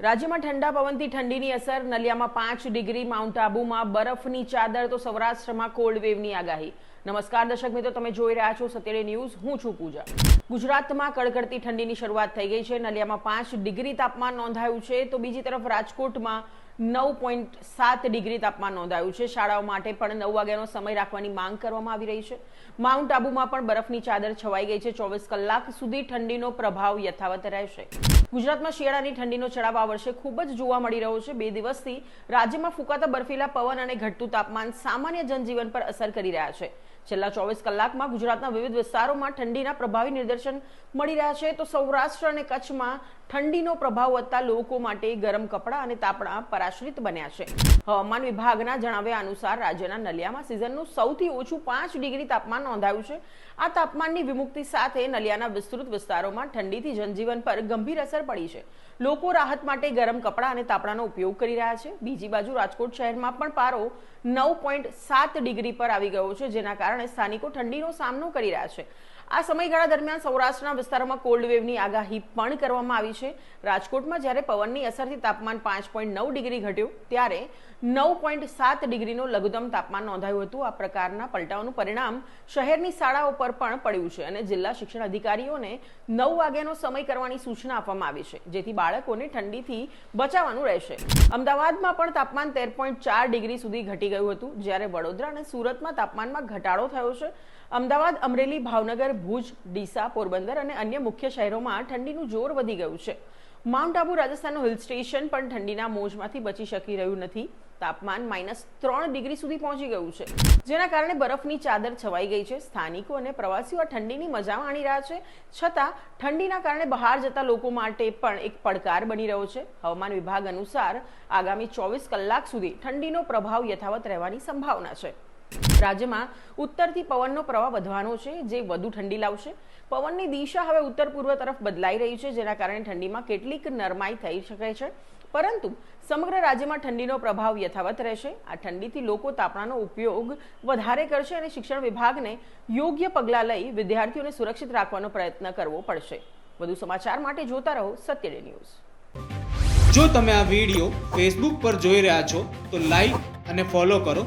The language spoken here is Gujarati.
રાજ્યમાં ઠંડા પવનથી ઠંડીની અસર, નલિયામાં પાંચ ડિગ્રી, માઉન્ટ આબુમાં બરફની ચાદર, તો સૌરાષ્ટ્રમાં કોલ્ડ વેવની આગાહી. નમસ્કાર દર્શક મિત્રો, તમે જોઈ રહ્યા છો સત્યડે ન્યૂઝ, હું છું પૂજા. ગુજરાતમાં કડકડતી ઠંડીની શરૂઆત થઈ ગઈ છે. નલિયામાં પાંચ ડિગ્રી તાપમાન નોંધાયું છે. તો બીજી તરફ રાજકોટમાં નવ પોઈન્ટ સાત ડિગ્રી તાપમાન નોંધાયું છે. શાળાઓ માટે પણ નવ વાગ્યાનો સમય રાખવાની માંગ કરવામાં આવી રહી છે. માઉન્ટ આબુમાં પણ બરફની ચાદર છવાઈ ગઈ છે. ચોવીસ કલાક સુધી ઠંડીનો પ્રભાવ યથાવત રહેશે. ગુજરાતમાં શિયાળાની ઠંડીનો ચડાવ આ વર્ષે ખૂબ જ જોવા મળી રહ્યો છે. બે દિવસથી રાજ્યમાં ફૂંકાતા બરફીલા પવન અને ઘટતું તાપમાન સામાન્ય જનજીવન પર અસર કરી રહ્યા છે. છેલ્લા ચોવીસ કલાકમાં ગુજરાતના વિવિધ વિસ્તારોમાં ઠંડીના પ્રભાવી નિદર્શન મળી રહ્યા છે. તો સૌરાષ્ટ્ર અને કચ્છમાં ઠંડીનો પ્રભાવ વધતા લોકો માટે ગરમ કપડાં અને તાપણા પરાશ્રિત બન્યા છે. હવામાન વિભાગના જણાવ્યા અનુસાર રાજ્યના નલિયામાં સિઝનનું સૌથી ઓછું પાંચ ડિગ્રી તાપમાન નોંધાયું છે. આ તાપમાનની વિમુક્તિ સાથે નલિયાના વિસ્તૃત વિસ્તારોમાં ઠંડીથી જનજીવન પર ગંભીર અસર પડી છે. લોકો રાહત માટે ગરમ કપડાં અને તાપણાનો ઉપયોગ કરી રહ્યા છે. બીજી બાજુ રાજકોટ શહેરમાં પણ પારો નવ પોઈન્ટ સાત ડિગ્રી પર આવી ગયો છે, જેના કારણે સ્થાનિકો ઠંડીનો સામનો કરી રહ્યા છે. આ સમયગાળા દરમિયાન સૌરાષ્ટ્રના વિસ્તારોમાં કોલ્ડ વેવની આગાહી પણ કરવામાં આવી છે. રાજકોટમાં જ્યારે પવનની અસરથી તાપમાન પાંચ પોઈન્ટ નવ ડિગ્રી ઘટ્યું ત્યારે નવ પોઈન્ટ સાત ડિગ્રીનું લઘુત્તમ તાપમાન નોંધાયું હતું. આ પ્રકારના પલટાઓનું પરિણામ શહેરની શાળાઓ પર પણ પડ્યું છે અને જિલ્લા શિક્ષણ અધિકારીઓને નવ વાગ્યાનો સમય કરવાની સૂચના આપવામાં આવી છે, જેથી બાળકોને ઠંડીથી બચાવવાનું રહેશે. અમદાવાદમાં પણ તાપમાન તેર પોઈન્ટ ચાર ડિગ્રી સુધી ઘટી ગયું હતું, જ્યારે વડોદરા અને સુરતમાં તાપમાનમાં ઘટાડો થયો છે. અમદાવાદ, અમરેલી, ભાવનગર, ભુજ, ડીસા, પોરબંદર અને અન્ય મુખ્ય શહેરોમાં ઠંડીનું જોર વધી ગયું છે. માઉન્ટ આબુ રાજસ્થાનનું હિલ સ્ટેશન પણ ઠંડીના મોજમાંથી બચી શકી રહ્યું નથી. તાપમાન માઇનસ ત્રણ ડિગ્રી સુધી પહોંચી ગયું છે. જેના કારણે બરફની ચાદર છવાઈ ગઈ છે. સ્થાનિકો અને પ્રવાસીઓ ઠંડીની મજા માણી રહ્યા છે. છતાં, ઠંડીના કારણે બહાર જતા લોકો માટે પણ એક પડકાર બની રહ્યો છે. હવામાન વિભાગ અનુસાર, આગામી ચોવીસ કલાક સુધી ઠંડીનો પ્રભાવ યથાવત રહેવાની સંભાવના છે. રાજ્યમાં ઉત્તરથી પવનનો પ્રવાહ વધવાનો છે, જે વધુ ઠંડી લાવશે. પવનની દિશા હવે ઉત્તર પૂર્વ તરફ બદલાઈ રહી છે, જેના કારણે ઠંડીમાં કેટલીક નરમાઈ થઈ શકે છે. પરંતુ સમગ્ર રાજ્યમાં ઠંડીનો પ્રભાવ યથાવત રહેશે. આ ઠંડીથી લોકો તાપણાનો ઉપયોગ વધારે કરશે અને શિક્ષણ વિભાગને યોગ્ય પગલાં લઈ વિદ્યાર્થીઓને સુરક્ષિત રાખવાનો પ્રયત્ન કરવો પડશે. વધુ સમાચાર માટે જોતા રહો સત્યડે ન્યૂઝ. જો તમે આ વીડિયો ફેસબુક પર જોઈ રહ્યા છો, તો લાઈક અને ફોલો કરો.